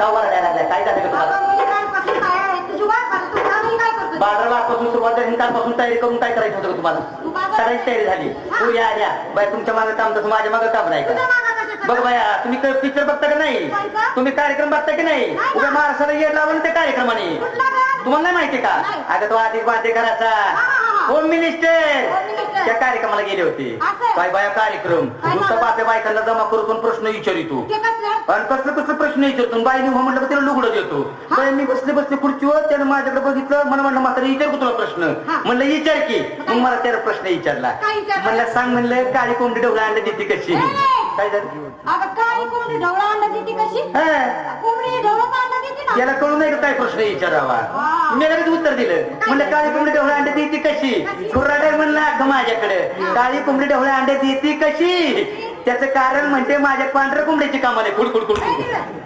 लागलाय? काय झालं का तुम्हाला तयार. तू? बाजार सुरुवात झाली कालपासून करून काय करायचं होतं तुम्हाला तू सगळ्याची तयारी झाली तू या या बाय तुमच्या मागे काम तसं माझ्या मागे काम नाही का? बघ बाया तुम्ही पिक्चर बघता का नाही? तुम्ही कार्यक्रम बघता की नाही उद्या. महाराष्ट्राला येत लावून त्या कार्यक्रमाने? तुम्हाला नाही माहिती का. अगं तो आधी वाद्य करायचा. Home minister. त्या कार्यक्रमाला गेले होते असं? बाय बाया कार्यक्रम काय नुसतं झालं? बाप्या बायकांना जमा करून प्रश्न विचारितो ते कसलं? आणि कसलं कसलं प्रश्न विचारतो बाईने हो म्हटलं का त्याला लुगडं देतो हा? बाई मी बसले बसले खुर्चीवर त्यानं माझ्याकडे बघितलं मला म्हणलं म्हातारा विचार तुला प्रश्न हा. म्हणलं विचार की मग मला त्याला प्रश्न विचारला काय विचारलं? म्हणलं सांग म्हणलं काळी कोंबडी ढवळा अंडा देते कशी ए! काय झालं? अगं, काळी कोंबडी ढवळा अंडा देते कशी? हा. कोंबडी ढवळाचा अंडा देते ना? याला कळून नाही का काय प्रश्न विचारावा? वा. मी लगेच उत्तर दिलं. म्हणलं काळी कोंबडी ढवळा अंडे देते कशी? खुर्राडे म्हणलं अगं माझ्याकडे. काळी कोंबडी ढवळे अंडे देते कशी? त्याचं कारण म्हणजे माझ्या पांढऱ्या कोंबड्याची कामाला खुड खुड खुड काय खुड. दिलं?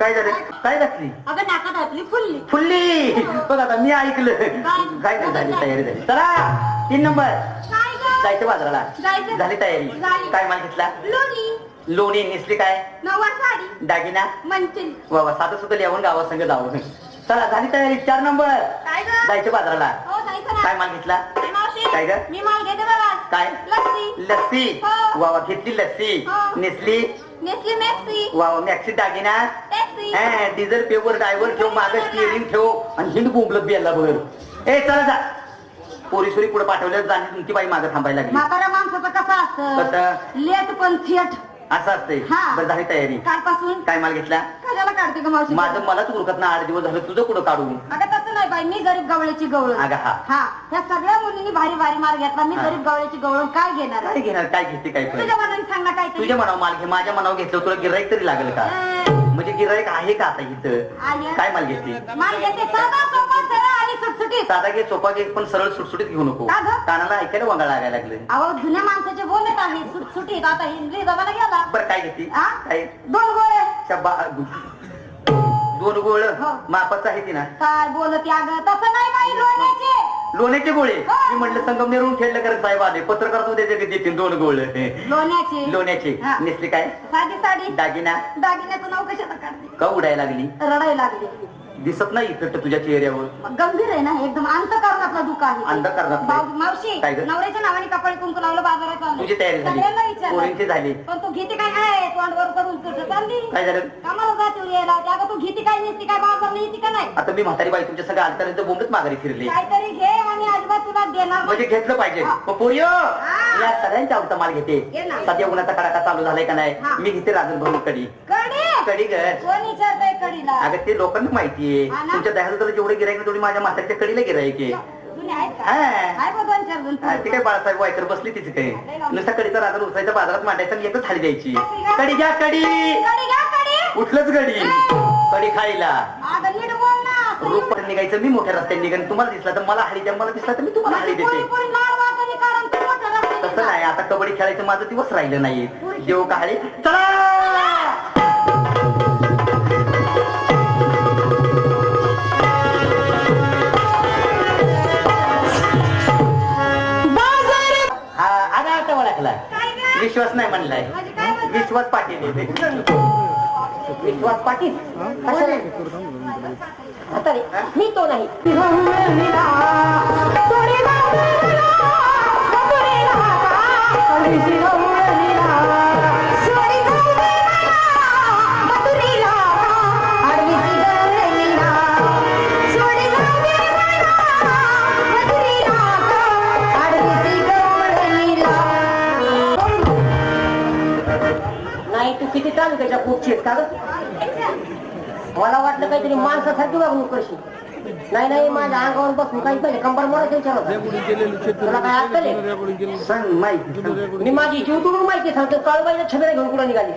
काय झालं? काय घातली? अगं, नाकात घातली फुलली. फुल्ली. बघ आता मी ऐकलं. काय? नाही झाली तयारी झाली. चला तीन नंबर. काय? जायचं बाजाराला. जायचं. झाली तयारी. झाली. काय माल घेतला? लोणी, लोणी नेसली काय? साडी, दागिना? मंचिल. बाबा साधं सुद्धा लिहून गावासंग जावं चला झाली तयारी. चार नंबर. काय गं? जायचं बाजाराला. हो, जायचं ना. काय माल घेतला? काय गं? मी माल घेते बघा काय? लस्सी. लस्सी. हो. वावा घेतली लस्सी. हो. नेसली. नेसली मॅक्सी वावा मॅक्सी दागिना. टॅक्सी हा, डिझेल पेवर ड्रायव्हर ठेव मागं स्टिअरिंग ठेव आणि हिंड बोंबलत बियाला बघ. ए चला जा. पोरी सोरी पुढे पाठवलं जाणे तुमची बाई मागं थांबायला लागली. म्हाताऱ्या माणसाचं कसं असतं? कसं? लेट पण थिएट असं असतंय. हा. बरं झाली तयारी. कालपासून? काय माल घेतला? कशाला काढते का मावशी? माझं मलाच उरकत ना आठ दिवस झालं तुझं कुठं काढू? अगं तसं नाही बाई मी गरीब गवळ्याची गवळ. अगं हा. हा ह्या सगळ्या मुलींनी भारी भारी मार घेतला. मी हा. गरीब गवळ्याची गवळ काय घेणार? काय घेणार? काय घेते काय तुझ्या मनाने सांग ना काय तुझ्या मनावर माल घे माझ्या मनावर घेतलं तुला गिराईक तरी लागलं का? म्हणजे गिराईक आहे का आता इथं. काय माल घेते? माल घेते साधा सोपा घे घे पण सरळ सुटसुटीत घेऊ नको. का गं? कानाला ऐकायला वंगाळ लागायला लागलं. अहो जुन्या माणसाचे बोलत आहे सुटसुटीत. आता जमाना गेला. बरं काय घेते? काय? दोन गोळे. शब्बा दोन गोळ? हो. मापाचं आहे ती ना? काय बोलत अगं? तसं नाही बाई लोण्याचे. लोण्याचे गोळे? हो. मी म्हटलं संगमनेरून ठेवलं कर साहेब आले. पत्रकार तू त्याचे देतील दोन गोळ. लोण्याचे. लोण्याचे. हा. नेसली काय? साधी साडी. दागिना. दागिन्याचं नाव काढते? का उडायला लागली? रडायला लागली. दिसत नाही इकडं तुझ्या चेहऱ्यावर गंभीर आहे ना एकदम अंतकरणातला दुःख आहे अंधकरणातलं. भाऊ- मावशी काय गं? नवऱ्याच्या नावाने कपाळी कुंकू लावलं बाजारात चाललं. तुझी तयारी झाली. विचारलं. पोरींची झाली. पण तू घेते काय आहे तोंडवर करून तुझं चालली काय झालं कामाला जाते यायला होते अगं तू घेते काय नेसती काय बाजारला येते का नाही आता मी म्हातारी बाई तुमच्या सगळ्या आलतापर्यंत बोंबच माघारी फिरली काहीतरी घे आणि अजिबात तुला देणार म्हणजे. घेतलं पाहिजे हा. मग पोरियो या सगळ्यांच्या आवडता माल घेते घे ना. सध्या उन्हाचा कडाका चालू झालाय का नाही हा. मी घेते राजन भरून कडी कडी कडी घर कोण विचारतंय कडीला अगं ते लोकांना माहितीये हा ना? तुमच्या दह्याला तर जेवढे गिरायक तेवढी माझ्या म्हातारीच्या कडीला गिरायक आहे. जुने आहेत का? हा. आहे बघ दोन चार जण हा, ते काय बाळासाहेब वायकर बसली तिथे काय? नुसता कडीचा राजा उचलायचा बाजारात मांडायचा आणि एकच थाली द्यायची? कडी घ्या कडी. कडी घ्या कडी. उठलंच गडी कडी खायला. अगं नीट बोल ना असं रूप पण निघायचं मी मोठ्या रस्त्याने निघेन. तुम्हाला दिसला तर मला हाडी द्या मला दिसला तर मी तुम्हाला हाडी देते. पोरी कारण तू मोठं तसं नाही आता कबड्डी खेळायचं माझं दिवस राहिलं नाही देव काळी. चला! विश्वास नाही म्हणलाय. म्हणजे? विश्वास पाटील आहे ते. विश्वास पाटील? कशाला? मी तो नाही. मला वाटलं काहीतरी माणसासारखी वागणूक कशी नाही नाही माझ्या अंगावर बसून काही पाहिजे कंबर मोडायचं विचारत तुला काय अक्कल आहे? सांग माहिती. मी माझी जीव तुडून माहिती सांगतो. काळूबाईच्या छबिला घेऊन कुठं निघाली?